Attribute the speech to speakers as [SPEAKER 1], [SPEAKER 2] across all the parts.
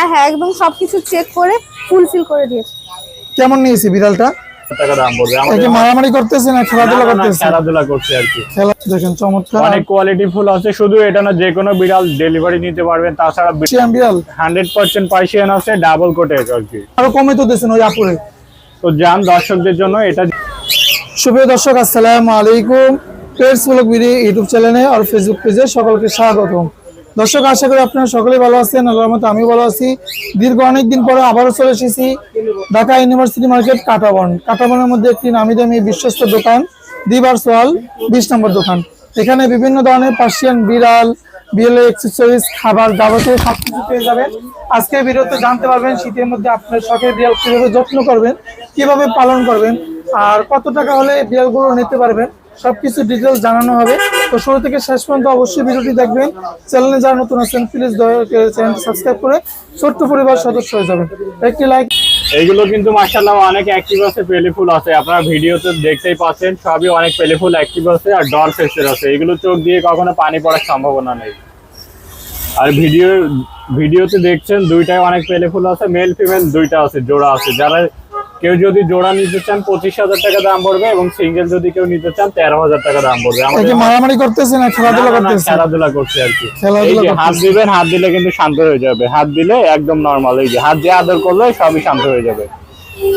[SPEAKER 1] হ্যাঁ হ্যাঁ একদম সবকিছু চেক করে ফুলফিল করে দিয়েছে।
[SPEAKER 2] কেমন নিয়েছে বিড়ালটা?
[SPEAKER 3] টাকা দাম পড়বে আমাদের
[SPEAKER 2] মারামারি করতেছে না খেলাধুলা
[SPEAKER 3] না, না, না,
[SPEAKER 2] করতেছে?
[SPEAKER 3] খেলাধুলা করছে আর কি।
[SPEAKER 2] খেলা দেখেন চমৎকার।
[SPEAKER 3] অনেক কোয়ালিটি ফুল আছে শুধু এটা না যে কোনো বিড়াল ডেলিভারি নিতে পারবেন তাছাড়া
[SPEAKER 2] বিড়াল?
[SPEAKER 3] হান্ড্রেড পার্সেন্ট পার্সিয়ান আছে ডাবল আর কি।
[SPEAKER 2] আরও কমে তো দিয়েছেন ওই আপুরে।
[SPEAKER 3] তো যান দর্শকদের জন্য এটা
[SPEAKER 2] সুপ্রিয় দর্শক আসসালামু আলাইকুম। পেটস ব্লগ ভিডিও ইউটিউব চ্যানেলে আর ফেসবুক পেজে সকলকে স্বাগতম। দর্শক, আশা করি আপনারা সকলেই ভালো আছেন, আল্লাহর মতো আমি ভালো আছি। দীর্ঘ অনেক দিন পরে আবারও চলে এসেছি ঢাকা ইউনিভার্সিটি মার্কেট কাটাবন। কাটাবনের মধ্যে একটি নামি দামি বিশ্বস্ত দোকান, দিবার সোয়াল, বিশ নম্বর দোকান। এখানে বিভিন্ন ধরনের পার্সিয়ান বিড়াল, বিএলএ এক্সেসরিজ খাবার যাবতীয় সবকিছু পেয়ে যাবেন। আজকে ভিডিওতে জানতে পারবেন, শীতের মধ্যে আপনার শখের বিড়াল কীভাবে যত্ন করবেন, কীভাবে পালন করবেন, আর কত টাকা হলে বিড়ালগুলো নিতে পারবেন সব কিছু ডিটেলস জানানো হবে। তো শুরু থেকে শেষ পর্যন্ত অবশ্যই ভিডিওটি দেখবেন। চ্যানেলে যারা নতুন আছেন প্লিজ চ্যানেলটি সাবস্ক্রাইব করে ছোট্ট পরিবার সদস্য হয়ে যাবেন। একটি লাইক
[SPEAKER 3] এইগুলো কিন্তু মার্শাল্লাহ অনেক অ্যাক্টিভ আছে পেলিফুল আছে। আপনারা ভিডিওতে দেখতেই পাচ্ছেন, সবই অনেক পেলিফুল অ্যাক্টিভ আছে আর ডর ফেসের আছে। এগুলো চোখ দিয়ে কখনো পানি পড়ার সম্ভাবনা নেই। আর ভিডিও ভিডিওতে দেখছেন, দুইটাই অনেক পেলেফুল আছে মেল ফিমেল দুইটা আছে, জোড়া আছে। যারা কেউ যদি জোড়া নিতে চান পঁচিশ হাজার টাকা দাম পড়বে এবং সিঙ্গেল যদি কেউ নিতে চান তেরো হাজার টাকা দাম পড়বে।
[SPEAKER 2] যে মারামারি করতেছে না খেলাধুলা করতেছে?
[SPEAKER 3] খেলাধুলা করছে আর কি। হাত দিবেন হাত দিলে কিন্তু শান্ত হয়ে যাবে। হাত দিলে একদম নর্মাল এই যে হাত দিয়ে আদর করলে সবই শান্ত হয়ে যাবে।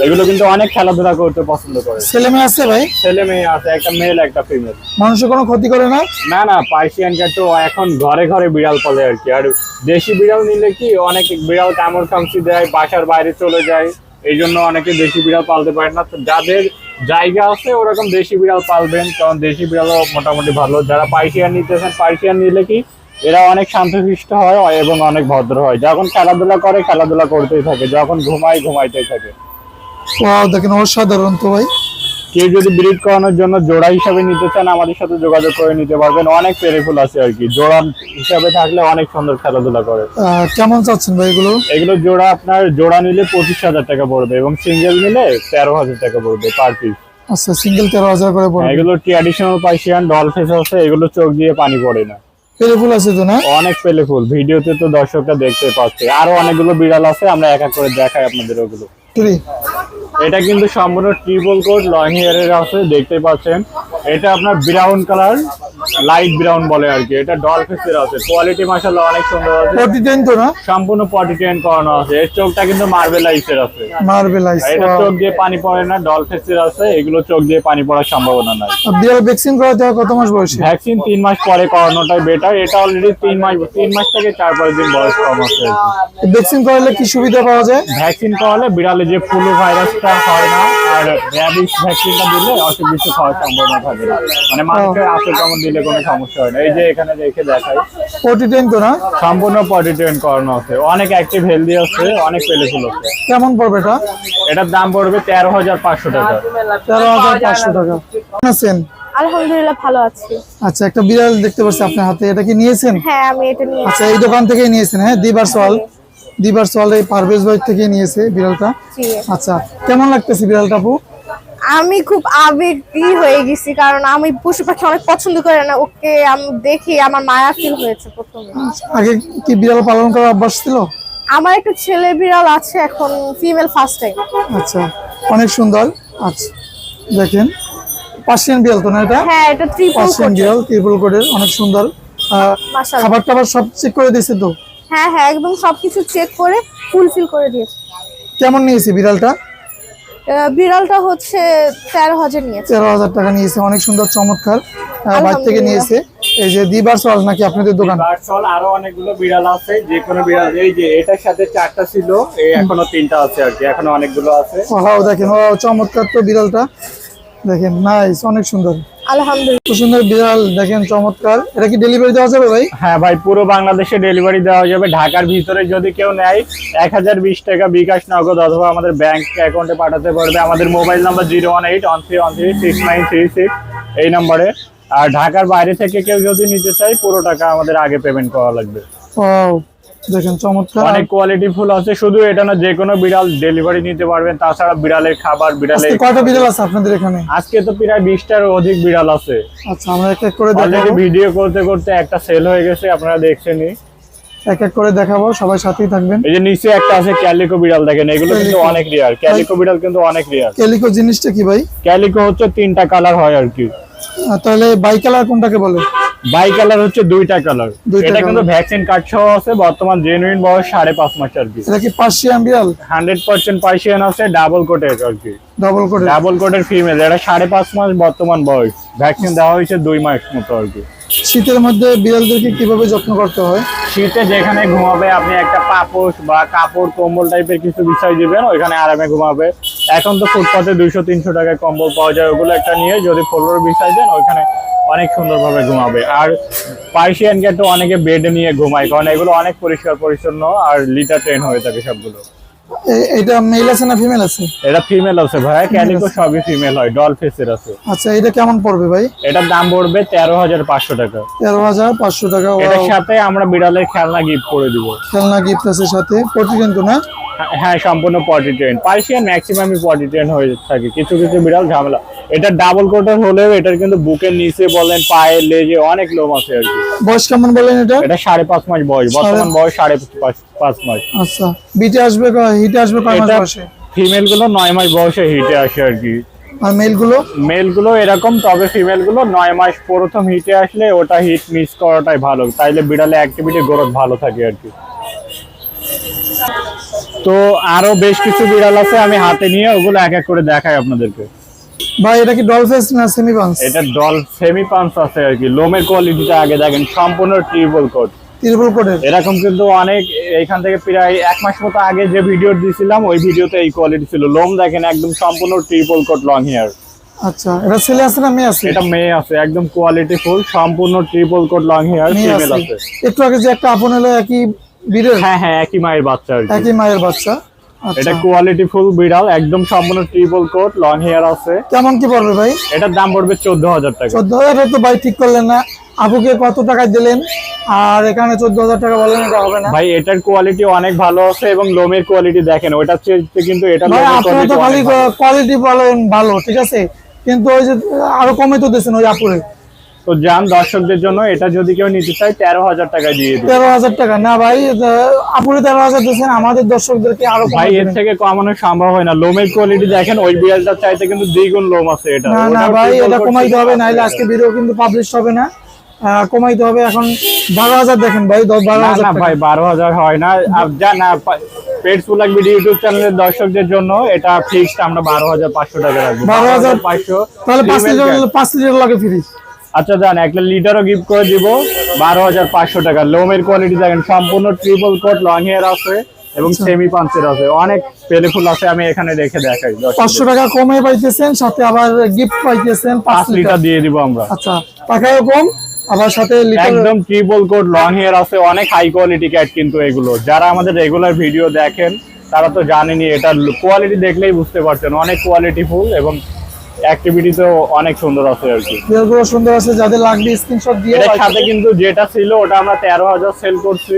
[SPEAKER 3] এগুলো কিন্তু অনেক খেলাধুলা করতে পছন্দ করে।
[SPEAKER 2] ছেলে মেয়ে আছে ভাই?
[SPEAKER 3] ছেলে মেয়ে আছে একটা মেল একটা ফিমেল
[SPEAKER 2] মানুষের কোনো ক্ষতি করে না?
[SPEAKER 3] না না পার্সিয়ান ক্যাট তো এখন ঘরে ঘরে বিড়াল পালে আর কি। আর দেশি বিড়াল নিলে কি অনেক বিড়াল কামড় কামড়ি দেয় বাসার বাইরে চলে যায়। এই জন্য অনেকে দেশি বিড়াল পালতে পারে না। যাদের জায়গা আছে, ওরকম দেশি বিড়াল পালবেন, কারণ দেশি বিড়ালও মোটামুটি ভালো। যারা পার্সিয়ান নিতেছেন পার্সিয়ান নিলে কি, এরা অনেক শান্তশিষ্ট হয় এবং অনেক ভদ্র হয়। যখন খেলাধুলা করে, খেলাধুলা করতেই থাকে, যখন ঘুমায়, ঘুমাইতেই থাকে।
[SPEAKER 2] দেখেন অসাধারণ তো ভাই।
[SPEAKER 3] কেউ যদি ব্রিড করানোর জন্য জোড়া হিসাবে নিতে চান আমাদের সাথে যোগাযোগ করে নিতে পারবেন। অনেক পেরেফুল আছে আর কি। জোড়া হিসাবে থাকলে অনেক সুন্দর খেলাধুলা করে।
[SPEAKER 2] কেমন চাচ্ছেন ভাই এগুলো?
[SPEAKER 3] এগুলো জোড়া আপনার জোড়া নিলে পঁচিশ হাজার টাকা পড়বে এবং সিঙ্গেল নিলে তেরো হাজার টাকা পড়বে পার পিস
[SPEAKER 2] আচ্ছা সিঙ্গেল তেরো হাজার করে পড়বে।
[SPEAKER 3] এগুলো ট্র্যাডিশনাল পার্সিয়ান ডল ফেস আছে এগুলো চোখ দিয়ে পানি পড়ে না।
[SPEAKER 2] পেলে আছে তো না?
[SPEAKER 3] অনেক পেলে ফুল। ভিডিওতে তো দর্শকরা দেখতে পাচ্ছে। আরও অনেকগুলো বিড়াল আছে আমরা এক এক করে দেখাই আপনাদের ওগুলো।
[SPEAKER 2] ট্রি
[SPEAKER 3] এটা কিন্তু সম্পূর্ণ ট্রিপল কোড লং হেয়ারের আছে দেখতে পাচ্ছেন। এটা আপনার ব্রাউন কালার লাইট ব্রাউন বলে আর কি। এটা ডল ফেসের আছে। কোয়ালিটি মাসাল্লাহ অনেক সুন্দর আছে।
[SPEAKER 2] ফোর্টি টেন তো না?
[SPEAKER 3] সম্পূর্ণ পটি ট্রেন করানো আছে। এর চোখটা কিন্তু মার্বেলাইজের আছে।
[SPEAKER 2] মার্বেল আইস
[SPEAKER 3] এটা চোখ দিয়ে পানি পড়ে না ডল ফেসের আছে। এগুলো চোখ দিয়ে পানি পড়ার সম্ভাবনা নাই।
[SPEAKER 2] বিড়াল ভ্যাকসিন করাতে হয় কত মাস বয়সে?
[SPEAKER 3] ভ্যাকসিন তিন মাস পরে করানোটাই বেটার এটা অলরেডি তিন মাস তিন মাস থেকে চার পাঁচ দিন বয়স কম আছে
[SPEAKER 2] ভ্যাকসিন করালে কি সুবিধা পাওয়া যায়?
[SPEAKER 3] ভ্যাকসিন করালে বিড়ালে যে ফ্লু ভাইরাসটা হয় না আর র্যাবিস ভ্যাকসিনটা দিলে অসুখ বিসুখ হওয়ার সম্ভাবনা থাকে না। মানে মানুষের আক্রমণ দিলে কোনো সমস্যা হয় না। এই যে এখানে রেখে দেখাই।
[SPEAKER 2] টেন তো না?
[SPEAKER 3] সম্পূর্ণ পটি ট্রেন করানো আছে। অনেক অ্যাক্টিভ হেলদি আছে অনেক পেলেফুল আছে।
[SPEAKER 2] কেমন পড়বে এটা?
[SPEAKER 3] এটার দাম পড়বে তেরো হাজার পাঁচশো টাকা।
[SPEAKER 2] তেরো হাজার পাঁচশো টাকা। কেমন আছেন?
[SPEAKER 1] আলহামদুলিল্লাহ ভালো আছি।
[SPEAKER 2] আচ্ছা একটা বিড়াল দেখতে পাচ্ছি আপনার হাতে। এটা কি নিয়েছেন?
[SPEAKER 1] হ্যাঁ আমি এটা নিয়ে
[SPEAKER 2] আচ্ছা এই দোকান থেকেই নিয়েছেন হ্যাঁ? দিবার সোয়াল। দিবার সোয়াল পারভেজ ভাই থেকে নিয়েছে বিড়ালটা। আচ্ছা কেমন লাগতেছে বিড়ালটা আপু?
[SPEAKER 1] আমি খুব আবেগী হয়ে গেছি কারণ আমি পশু পাখি অনেক পছন্দ করে না ওকে আমি দেখি আমার মায়া ফিল হয়েছে প্রথমে।
[SPEAKER 2] আগে কি বিড়াল পালন করার অভ্যাস ছিল?
[SPEAKER 1] আমার একটা ছেলে বিড়াল আছে এখন ফিমেল ফার্স্ট টাইম
[SPEAKER 2] আচ্ছা অনেক সুন্দর। আচ্ছা দেখেন পার্সিয়ান বিড়াল তো না এটা?
[SPEAKER 1] হ্যাঁ এটা ট্রিপল
[SPEAKER 2] পার্সিয়ান বিড়াল ত্রিপুল কোডের অনেক সুন্দর। খাবার টাবার সব চেক করে দিয়েছে তো?
[SPEAKER 1] হ্যাঁ হ্যাঁ একদম সবকিছু চেক করে ফুলফিল করে দিয়েছে।
[SPEAKER 2] কেমন নিয়েছে বিড়ালটা?
[SPEAKER 1] বিড়ালটা হচ্ছে তেরো হাজার নিয়েছে।
[SPEAKER 2] তেরো হাজার টাকা নিয়েছে অনেক সুন্দর চমৎকার। বাইরে থেকে নিয়েছে। এই যে দিবার সোয়াল নাকি আপনাদের দোকান?
[SPEAKER 3] আরও অনেকগুলো বিড়াল আছে যে কোনো বিড়াল এই যে এটার সাথে চারটা ছিল এই এখনও তিনটা আছে আর কি এখনও অনেকগুলো আছে।
[SPEAKER 2] ওহাও দেখেন ও চমৎকার তো বিড়ালটা। দেখেন নাইস অনেক সুন্দর।
[SPEAKER 1] আলহামদুলিল্লাহ।
[SPEAKER 2] সুন্দর বিড়াল দেখেন চমৎকার। এটা কি ডেলিভারি দেওয়া যাবে ভাই?
[SPEAKER 3] হ্যাঁ ভাই পুরো বাংলাদেশে ডেলিভারি দেওয়া যাবে। ঢাকার ভিতরে যদি কেউ নেয় এক হাজার বিশ টাকা বিকাশ নগদ অথবা আমাদের ব্যাংক অ্যাকাউন্টে পাঠাতে পারবে। আমাদের mobile number zero one eight one three one three six nine three six এই নম্বরে। আর ঢাকার বাইরে থেকে কেউ যদি নিতে চাই পুরো টাকা আমাদের আগে পেমেন্ট করা লাগবে।
[SPEAKER 2] দেখেন চমৎকার।
[SPEAKER 3] অনেক কোয়ালিটি ফুল আছে শুধু এটা না যে কোনো বিড়াল ডেলিভারি নিতে পারবেন তাছাড়া বিড়ালের খাবার বিড়ালের
[SPEAKER 2] বিড়াল আছে আপনাদের এখানে?
[SPEAKER 3] আজকে তো প্রায় অধিক বিড়াল আছে।
[SPEAKER 2] আচ্ছা আমরা এক এক করে দেখাবো।
[SPEAKER 3] ভিডিও করতে করতে একটা সেল হয়ে গেছে আপনারা দেখছেনই
[SPEAKER 2] এক এক করে দেখাবো সবাই সাথেই থাকবেন।
[SPEAKER 3] এই যে নিচে একটা আছে ক্যালিকো বিড়াল দেখেন এগুলো কিন্তু অনেক রেয়ার ক্যালিকো বিড়াল কিন্তু অনেক রেয়ার
[SPEAKER 2] ক্যালিকো জিনিসটা কি ভাই?
[SPEAKER 3] ক্যালিকো হচ্ছে তিনটা কালার হয় আর কি।
[SPEAKER 2] তাহলে বাই কালার কোনটাকে বলে?
[SPEAKER 3] বাই কালার হচ্ছে দুইটা কালার। এটা কিন্তু ভ্যাকসিন কার্ড সহ আছে বর্তমান জেনুইন বয়স সাড়ে পাঁচ মাস আর কি।
[SPEAKER 2] এটা কি পার্সিয়ান বিড়াল?
[SPEAKER 3] হান্ড্রেড পার্সেন্ট পার্সিয়ান আছে ডাবল কোটের আর কি।
[SPEAKER 2] ডাবল করে
[SPEAKER 3] ডাবল কোটের ফিমেল এটা সাড়ে পাঁচ মাস বর্তমান বয়স। ভ্যাকসিন দেওয়া হয়েছে দুই মাস মতো আর কি।
[SPEAKER 2] শীতের মধ্যে বিড়ালদেরকে কীভাবে যত্ন করতে হয়?
[SPEAKER 3] শীতে যেখানে ঘুমাবে আপনি একটা পাপোশ বা কাপড় কম্বল টাইপের কিছু বিছাই দিবেন ওইখানে আরামে ঘুমাবে। এখন তো ফুটপাতে দুইশো তিনশো টাকায় কম্বল পাওয়া যায় ওগুলো একটা নিয়ে যদি ফ্লোর বিছাই দেন ওইখানে অনেক সুন্দরভাবে ঘুমাবে। আর পার্সিয়ান ক্যাট তো অনেকে বেডে নিয়ে ঘুমায় কারণ এগুলো অনেক পরিষ্কার পরিচ্ছন্ন আর লিটার ট্রেন হয়ে থাকে সবগুলো।
[SPEAKER 2] এটা মেল আছে না ফিমেল আছে?
[SPEAKER 3] এটা ফিমেল আছে ভাইয়া ক্যালিকো সবই ফিমেল হয় ডল ফেসের আছে।
[SPEAKER 2] আচ্ছা এটা কেমন পড়বে ভাই?
[SPEAKER 3] এটার দাম পড়বে তেরো হাজার পাঁচশো টাকা।
[SPEAKER 2] তেরো হাজার পাঁচশো টাকা
[SPEAKER 3] এটার সাথে আমরা বিড়ালের খেলনা গিফট করে দিব।
[SPEAKER 2] খেলনা গিফট আছে সাথে প্রতিদিন কিন্তু না?
[SPEAKER 3] হ্যাঁ সম্পূর্ণ পটি ট্রেন পার্সিয়ান ম্যাক্সিমামই পটি ট্রেন হয়ে থাকে। কিছু কিছু বিড়াল ঝামেলা। এটা ডাবল কোটার হলেও এটার কিন্তু বুকের নিচে বলেন পায়ে লেজে অনেক লোম আছে আর কি।
[SPEAKER 2] বয়স কেমন বলেন এটা?
[SPEAKER 3] এটা সাড়ে পাঁচ মাস বয়স। বর্তমান বয়স সাড়ে পাঁচ পাঁচ মাস।
[SPEAKER 2] আচ্ছা। বিটে আসবে হিটে আসবে কয় মাস বয়সে?
[SPEAKER 3] ফিমেলগুলো নয় মাস বয়সে হিটে আসে আর কি।
[SPEAKER 2] আর
[SPEAKER 3] মেলগুলো? মেলগুলো এরকম তবে ফিমেলগুলো নয় মাস প্রথম হিটে আসলে ওটা হিট মিস করাটাই ভালো। তাইলে বিড়ালে অ্যাক্টিভিটি গ্রোথ ভালো থাকে আর কি। তো আরও বেশ কিছু বিড়াল আছে আমি হাতে নিয়ে ওগুলো এক এক করে দেখাই আপনাদেরকে।
[SPEAKER 2] ভাই এটা কি ডলফেস না সেমি বান্স
[SPEAKER 3] এটা ডল সেমি পাঞ্চ আছে আর কি। লোমের কোয়ালিটিটা আগে দেখেন সম্পূর্ণ ট্রিপল কোট
[SPEAKER 2] তিরপুল কোটের
[SPEAKER 3] এরকম কিন্তু অনেক এখান থেকে প্রায় এক মাস মতো আগে যে ভিডিও দিয়েছিলাম ওই ভিডিওতে এই কোয়ালিটি ছিল। লোম দেখেন একদম সম্পূর্ণ ট্রিপল কোট লং হেয়ার
[SPEAKER 2] আচ্ছা এটা ছেলে আছে না মেয়ে আছে?
[SPEAKER 3] এটা মেয়ে আছে একদম কোয়ালিটি ফুল সম্পূর্ণ triple coat long hair female
[SPEAKER 2] আছে।
[SPEAKER 3] আছে।
[SPEAKER 2] একটু আগে যে একটা আপন হলো একই বিড়ের
[SPEAKER 3] হ্যাঁ হ্যাঁ একই মায়ের বাচ্চা
[SPEAKER 2] একই মায়ের বাচ্চা? আচ্ছা।
[SPEAKER 3] এটা কোয়ালিটি ফুল বিড়াল একদম সম্পূর্ণ ট্রিপল কোট লং হেয়ার আছে।
[SPEAKER 2] কেমন কি পড়বে ভাই?
[SPEAKER 3] এটার দাম পড়বে চোদ্দ হাজার টাকা।
[SPEAKER 2] চোদ্দ হাজার তো ভাই ঠিক করলেন না। আপুকে কত টাকা দিলেন? আর এখানে চোদ্দ হাজার টাকা বললেন এটা হবে না।
[SPEAKER 3] ভাই এটার কোয়ালিটি অনেক ভালো আছে এবং লোমের কোয়ালিটি দেখেন ওটার চেয়ে কিন্তু এটা
[SPEAKER 2] আপনারা তো খালি
[SPEAKER 3] কোয়ালিটি
[SPEAKER 2] বলেন ভালো ঠিক আছে? কিন্তু ওই যে আরও কমে তো দিচ্ছেন ওই আপুরে।
[SPEAKER 3] তো যান দর্শকদের জন্য এটা যদি কেউ নিতে চায় তেরো হাজার টাকা দিয়ে
[SPEAKER 2] তেরো হাজার টাকা। না ভাই আপুরে তেরো হাজার দিচ্ছেন আমাদের দর্শকদেরকে আরও
[SPEAKER 3] ভাই এর থেকে কমানো সম্ভব হয় না। লোমের কোয়ালিটি দেখেন ওই বিড়ালটার চাইতে কিন্তু দ্বিগুণ লোম আছে এটা।
[SPEAKER 2] না না ভাই এটা কমাইতে হবে। নাইলে আজকে ভিডিও কিন্তু পাবলিশ হবে না। কমাইতে হবে এখন বারো হাজার দেখেন ভাই দশ বারো হাজার
[SPEAKER 3] না ভাই বারো হাজার হয় না। আর যা না পেট ফুলাক ভিডিও ইউটিউব চ্যানেলের দর্শকদের জন্য এটা ফিক্সড আমরা বারো হাজার পাঁচশো টাকা রাখব।
[SPEAKER 2] 12,500
[SPEAKER 3] পাঁচশো।
[SPEAKER 2] তাহলে পাঁচ লিটার পাঁচ লিটার লাগে ফ্রি
[SPEAKER 3] আচ্ছা জান একটা লিটারও গিফট করে দিব। বারো হাজার পাঁচশো টাকা। লোমের কোয়ালিটি দেখেন সম্পূর্ণ ট্রিপল কোট লং হেয়ার আছে এবং
[SPEAKER 2] আচ্ছা।
[SPEAKER 3] সেমি পাঞ্চের আছে। অনেক পেলে ফুল আছে আমি এখানে রেখে দেখাই।
[SPEAKER 2] পাঁচশো টাকা কমে পাইতেছেন সাথে আবার গিফট পাইতেছেন পাঁচ লিটার
[SPEAKER 3] দিয়ে দিব আমরা।
[SPEAKER 2] আচ্ছা টাকাও কম আবার সাথে
[SPEAKER 3] একদম ট্রিপল কোট লং হেয়ার আছে অনেক হাই কোয়ালিটি ক্যাট কিন্তু এগুলো। যারা আমাদের রেগুলার ভিডিও দেখেন তারা তো জানেনই এটার কোয়ালিটি দেখলেই বুঝতে পারছেন অনেক কোয়ালিটি ফুল এবং অ্যাক্টিভিটিতেও অনেক সুন্দর আছে আর কি।
[SPEAKER 2] গুলো সুন্দর আছে যাদের লাগবে স্ক্রিনশট দিয়ে
[SPEAKER 3] এটার সাথে কিন্তু যেটা ছিল ওটা আমরা তেরো হাজার সেল করছি।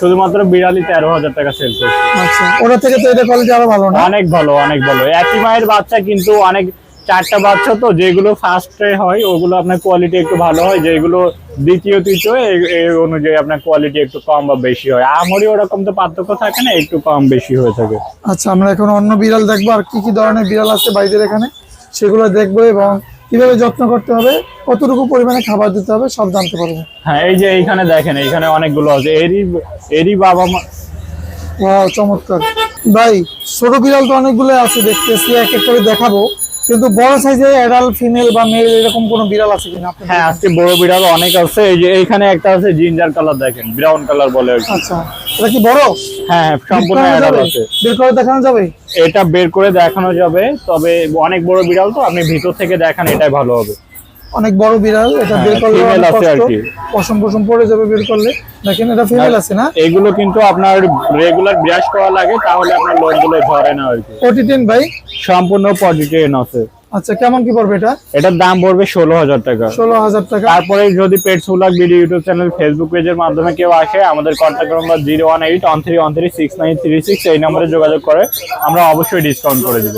[SPEAKER 3] শুধুমাত্র বিড়ালি তেরো হাজার টাকা সেল করছি।
[SPEAKER 2] আচ্ছা ওটা থেকে তো এটা কোয়ালিটি আরও ভালো না?
[SPEAKER 3] অনেক ভালো অনেক ভালো। একই মায়ের বাচ্চা কিন্তু অনেক চারটা বাচ্চা তো যেগুলো ফার্স্টে হয় ওগুলো আপনার কোয়ালিটি একটু ভালো হয় যেগুলো দ্বিতীয় তৃতীয় এই- অনুযায়ী আপনার কোয়ালিটি একটু কম বা বেশি হয়। আমরি ওরকম তো পার্থক্য থাকে না একটু কম বেশি হয়ে থাকে।
[SPEAKER 2] আচ্ছা আমরা এখন অন্য বিড়াল দেখব আর কি কি ধরনের বিড়াল আছে বাইরের এখানে? সেগুলো দেখব এবং কীভাবে যত্ন করতে হবে কতটুকু পরিমাণে খাবার দিতে হবে সব জানতে পারব।
[SPEAKER 3] হ্যাঁ এই যে এইখানে দেখেন এইখানে অনেকগুলো আছে। এরই এরই বাবা মা
[SPEAKER 2] চমৎকার। ভাই ছোট বিড়াল তো অনেকগুলো আছে দেখতেছি এক এক করে দেখাবো। কিন্তু বড় সাইজে অ্যাডাল্ট ফিমেল বা মেল এরকম কোনো বিড়াল আছে কিনা
[SPEAKER 3] হ্যাঁ আজকে বড় বিড়াল অনেক আছে। এই যে এখানে একটা আছে জিঞ্জার কালার দেখেন ব্রাউন কালার বলে।
[SPEAKER 2] আচ্ছা এটা কি বড়?
[SPEAKER 3] হ্যাঁ হ্যাঁ, সম্পূর্ণ অ্যাডাল্ট আছে।
[SPEAKER 2] বের করে দেখানো যাবে?
[SPEAKER 3] এটা বের করে দেখানো যাবে তবে অনেক বড় বিড়াল তো আপনি ভিতর থেকে দেখান এটাই ভালো হবে।
[SPEAKER 2] অনেক বড় বিড়াল এটা
[SPEAKER 3] হ্যাঁ,
[SPEAKER 2] বের করলে। পশম পশম পড়ে যাবে বের করলে। দেখেন এটা ফিমেল আছে না?
[SPEAKER 3] এগুলো কিন্তু আপনার রেগুলার ব্রাশ করা লাগে তাহলে আপনার লোমগুলো ঝরে না আর কি।
[SPEAKER 2] ফোর্টি ভাই?
[SPEAKER 3] সম্পূর্ণ পজিটিভ আছে।
[SPEAKER 2] আচ্ছা কেমন কি পড়বে এটা?
[SPEAKER 3] এটার দাম পড়বে ষোলো হাজার টাকা।
[SPEAKER 2] ষোলো হাজার টাকা।
[SPEAKER 3] তারপরে যদি পেট সুলাক ভিডিও ইউটিউব চ্যানেল ফেসবুক পেজের মাধ্যমে কেউ আসে আমাদের contact number zero one eight one three one three six nine three six এই নম্বরে যোগাযোগ করে আমরা অবশ্যই ডিসকাউন্ট করে দিব।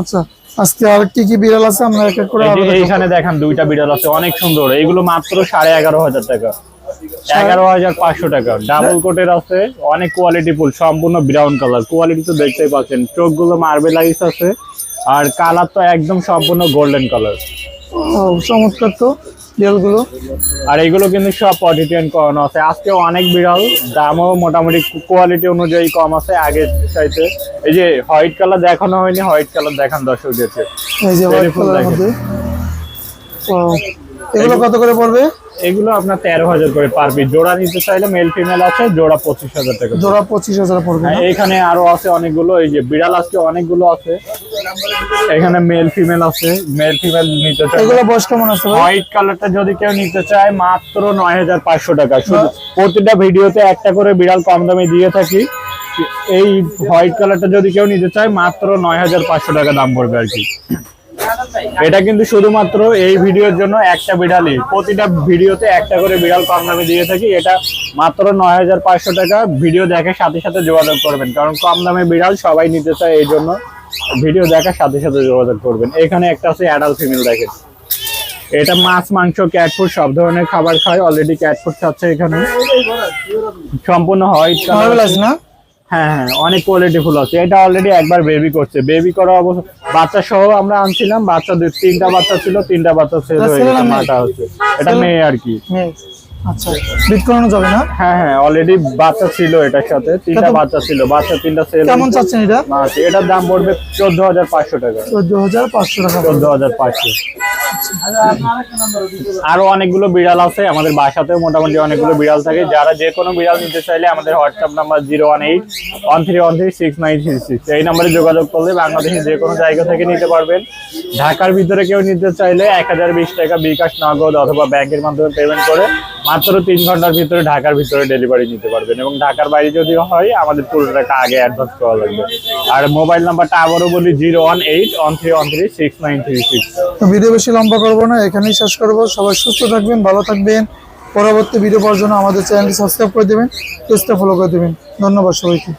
[SPEAKER 2] আচ্ছা আজকে আর কি কি বিড়াল আছে? আমরা এক এক করে।
[SPEAKER 3] এইখানে দেখেন দুইটা বিড়াল আছে অনেক সুন্দর। এইগুলো মাত্র সাড়ে এগারো হাজার টাকা। এগারো হাজার পাঁচশো টাকা। ডাবল কোটের আছে অনেক কোয়ালিটি ফুল সম্পূর্ণ ব্রাউন কালার কোয়ালিটি তো দেখতেই পাচ্ছেন চোখগুলো মার্বেল আইস আছে আর কালার তো একদম সম্পূর্ণ গোল্ডেন কালার
[SPEAKER 2] ও চমৎকার তো। বিড়ালগুলো
[SPEAKER 3] আর এগুলো কিন্তু সব পটিটিয়ান করানো আছে। আজকে অনেক বিড়াল দামও মোটামুটি কোয়ালিটি অনুযায়ী কম আছে আগের চাইতে। এই যে হোয়াইট কালার দেখানো হয়নি হোয়াইট কালার দেখান দর্শকদেরকে।
[SPEAKER 2] এই যে হোয়াইট
[SPEAKER 3] কালার
[SPEAKER 2] মধ্যে। এগুলো কত করে পড়বে?
[SPEAKER 3] এগুলো আপনার তেরো হাজার করে পার পিস। জোড়া নিতে চাইলে মেল ফিমেল আছে জোড়া পঁচিশ হাজার টাকা।
[SPEAKER 2] জোড়া পঁচিশ হাজার পড়বে
[SPEAKER 3] হ্যাঁ,
[SPEAKER 2] না?
[SPEAKER 3] এখানে আরও আছে অনেকগুলো এই যে বিড়াল আজকে অনেকগুলো আছে। এখানে মেল ফিমেল আছে মেল ফিমেল নিতে চাই
[SPEAKER 2] এগুলো বয়স কেমন আছে
[SPEAKER 3] হোয়াইট কালারটা যদি কেউ নিতে চায় মাত্র নয় হাজার পাঁচশো টাকা। শুধু প্রতিটা ভিডিওতে একটা করে বিড়াল কম দামে দিয়ে থাকি। এই হোয়াইট কালারটা যদি কেউ নিতে চায় মাত্র নয় হাজার পাঁচশো টাকা দাম পড়বে আর কি। এটা কিন্তু শুধুমাত্র এই ভিডিওর জন্য একটা বিড়ালই। প্রতিটা ভিডিওতে একটা করে বিড়াল কম দামে দিয়ে থাকি। এটা মাত্র নয় হাজার পাঁচশো টাকা। ভিডিও দেখার সাথে সাথে যোগাযোগ করবেন। কারণ কম দামে বিড়াল সবাই নিতে চায়, এই জন্য ভিডিও দেখার সাথে সাথে যোগাযোগ করবেন। এখানে একটা আছে অ্যাডাল্ট ফিমেল দেখেন। এটা মাছ, মাংস ক্যাটফুড সব ধরনের খাবার খায়। অলরেডি ক্যাটফুড খাচ্ছে এখানে। সম্পূর্ণ
[SPEAKER 2] হয়। না?
[SPEAKER 3] হ্যাঁ হ্যাঁ অনেক কোয়ালিটি ফুল আছে এটা অলরেডি একবার বেবি করছে বেবি করা অবস্থা বাচ্চা সহ আমরা আনছিলাম বাচ্চা তিনটা বাচ্চা ছিল তিনটা বাচ্চা ছেলে হয়ে? মাটা হচ্ছে এটা মেয়ে আর কি।
[SPEAKER 2] আচ্ছা বিট করানো যাবে না?
[SPEAKER 3] হ্যাঁ হ্যাঁ অলরেডি বাচ্চা ছিল এটার সাথে। তিনটা বাচ্চা ছিল বাচ্চা তিনটা সেল
[SPEAKER 2] কেমন চাচ্ছেন এটা?
[SPEAKER 3] এটার দাম পড়বে চোদ্দ হাজার পাঁচশো টাকা।
[SPEAKER 2] চোদ্দ হাজার পাঁচশো টাকা। পড়বে।
[SPEAKER 3] চোদ্দ হাজার পাঁচশো। আরও অনেকগুলো বিড়াল আছে আমাদের বাসাতেও মোটামুটি অনেকগুলো বিড়াল থাকে। যারা যে কোনো বিড়াল নিতে চাইলে আমাদের WhatsApp number zero one eight one three one three six nine three six এই নাম্বারে যোগাযোগ করলে বাংলাদেশের যে কোনো জায়গা থেকে নিতে পারবেন। ঢাকার ভিতরে কেউ নিতে চাইলে এক হাজার বিশ টাকা বিকাশ নগদ অথবা ব্যাংকের মাধ্যমে পেমেন্ট করে মাত্র তিন ঘণ্টার ভিতরে ঢাকার ভিতরে ডেলিভারি নিতে পারবেন এবং ঢাকার বাইরে যদি হয়, আমাদের পুরো টাকা আগে অ্যাডভান্স করা লাগবে। আর মোবাইল নাম্বারটা আবারও বলি zero one eight one three one three six nine three six
[SPEAKER 2] তো ভিডিও বেশি লম্বা করব না, এখানেই শেষ করব। সবাই সুস্থ থাকবেন, ভালো থাকবেন। পরবর্তী ভিডিও পাওয়ার জন্য আমাদের চ্যানেলটি সাবস্ক্রাইব করে দেবেন পেজটা ফলো করে দেবেন। ধন্যবাদ সবাইকে।